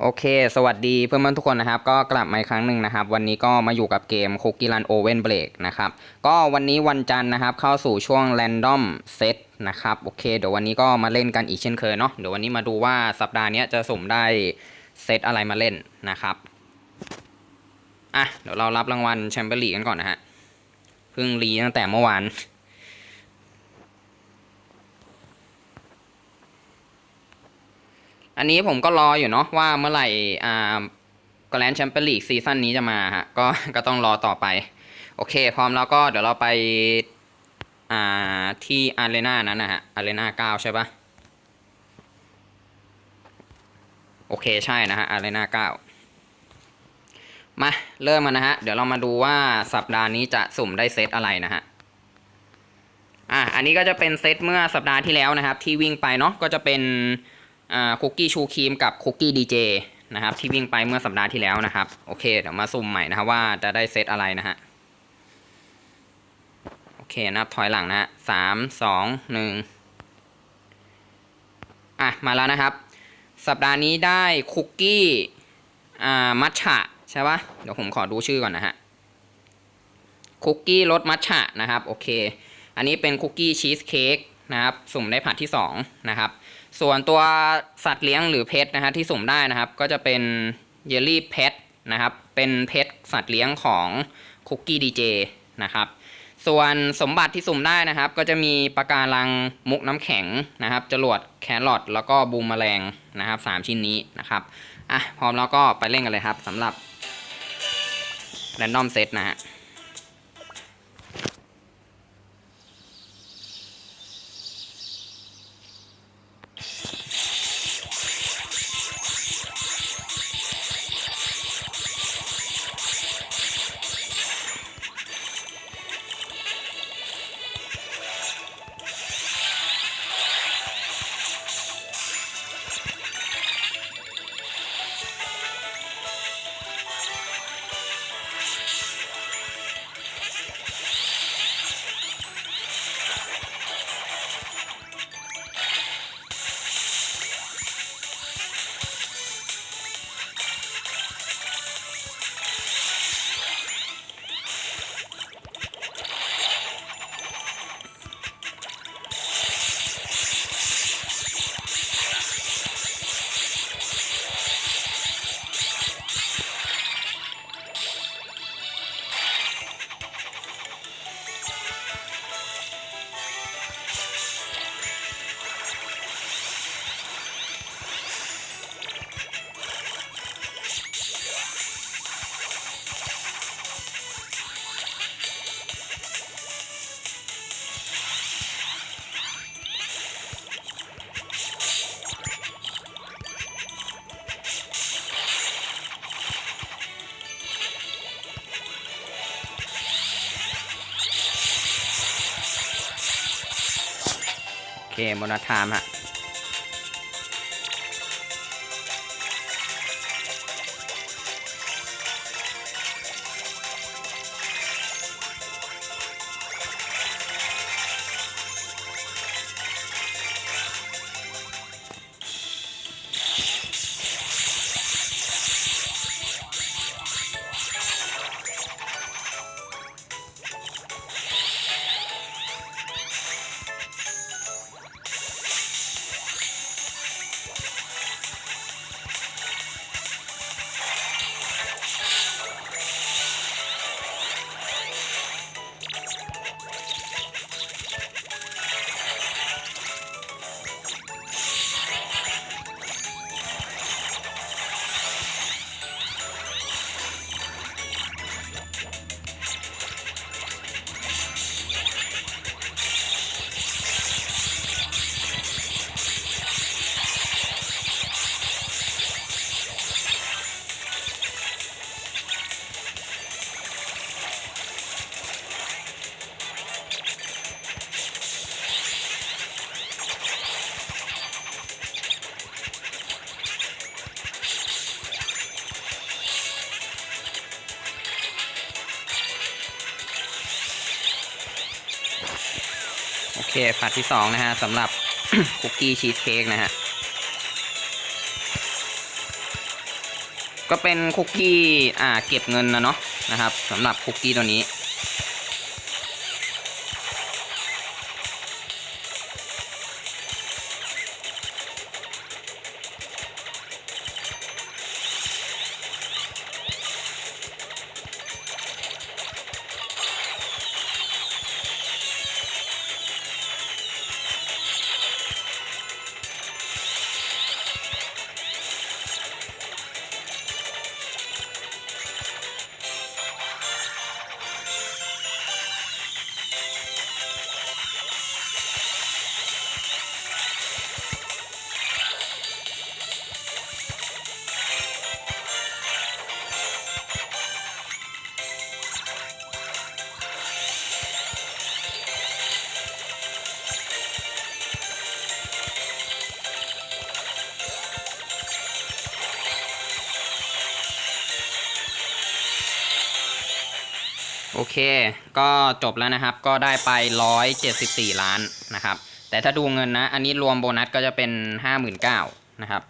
โอเค สวัสดีเพื่อนๆทุกคนนะครับ ก็กลับมาอีกครั้งหนึ่งนะครับ วันนี้ก็มาอยู่กับเกม Cookie Run Oven Break นะครับ ก็วันนี้วันจันทร์นะครับ เข้าสู่ช่วง Random Set นะครับ โอเค เดี๋ยววันนี้ก็มาเล่นกันอีกเช่นเคยเนาะ เดี๋ยววันนี้มาดูว่าสัปดาห์นี้จะสุ่มได้เซตอะไรมาเล่นนะครับ อะ เดี๋ยวเรารับรางวัลแชมเปี้ยนลีกกันก่อนนะฮะ เพิ่งรีตั้งแต่เมื่อวาน อันนี้ผมก็รออยู่เนาะว่าเมื่อไหร่อ่าแกรนด์แชมเปี้ยนลีกซีซั่นนี้จะมาฮะก็ก็ต้องรอต่อไป โอเค พร้อมแล้วก็เดี๋ยวเราไปอ่าที่อารีนานั้นนะฮะอารีนาเก้าใช่ปะโอเคใช่นะฮะอารีนาเก้ามา เริ่มมานะฮะ เดี๋ยวเรามาดูว่าสัปดาห์นี้จะสุ่มได้เซตอะไรนะฮะอะอันนี้ก็จะเป็นเซตเมื่อสัปดาห์ที่แล้วนะครับ ที่วิ่งไปเนาะก็จะเป็น คุกกี้ชูครีมกับคุกกี้ดีเจนะครับที่วิ่งไปเมื่อสัปดาห์ที่แล้วนะครับ โอเคเดี๋ยวมาสุ่มใหม่นะครับว่าจะได้เซตอะไรนะฮะโอเคนับถอยหลังนะฮะสามสองหนึ่งอะมาแล้วนะครับ สัปดาห์นี้ได้คุกกี้อ่ามัทฉะใช่ปะเดี๋ยวผมขอดูชื่อก่อนนะฮะคุกกี้รสมัทฉะนะครับ โอเค อันนี้เป็นคุกกี้ชีสเค้ก นะครับสุ่มได้ผัดที่สองนะครับส่วนตัวสัตว์เลี้ยงหรือเพชนะฮะที่สุ่มได้นะครับ ก็จะเป็นเยลลี่เพชนะครับเป็นเพชสัตว์เลี้ยงของคุกกี้ดีเจนะครับส่วนสมบัติที่สุ่มได้นะครับ ก็จะมีปะการังมุกน้ำแข็งนะครับจรวดแครอทแล้วก็บูมแมลงนะครับสามชิ้นนี้นะครับอะพร้อมแล้วก็ไปเล่นกันเลยครับสำหรับ Random Set นะฮะ เคโมนาทามฮะ คผัดที่สองนะฮะสำหรับ คุกกี้ชีสเค้กนะฮะ ก็เป็นคุกกี้อ่าเก็บเงินนะเนาะนะครับสำหรับคุกกี้ตัวนี้ โอเค ก็จบแล้วนะครับ ก็ได้ไป 174 ล้านนะครับ แต่ถ้าดูเงินนะ อันนี้รวมโบนัสก็จะเป็น 59,000นะครับ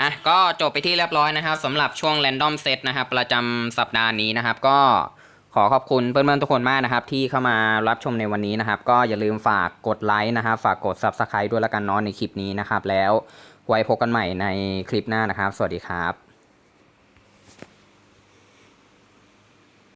อะ ก็จบไปที่เรียบร้อยนะครับสำหรับช่วง Random Set นะครับ ประจำสัปดาห์นี้นะครับ ก็ขอขอบคุณเพื่อนๆทุกคนมากนะครับ ที่เข้ามารับชมในวันนี้นะครับ ก็อย่าลืมฝากกดไลค์นะครับ ฝากกด Subscribe ด้วยละกันเนาะในคลิปนี้นะครับแล้ว ไว้พบกันใหม่ในคลิปหน้านะครับ สวัสดีครับ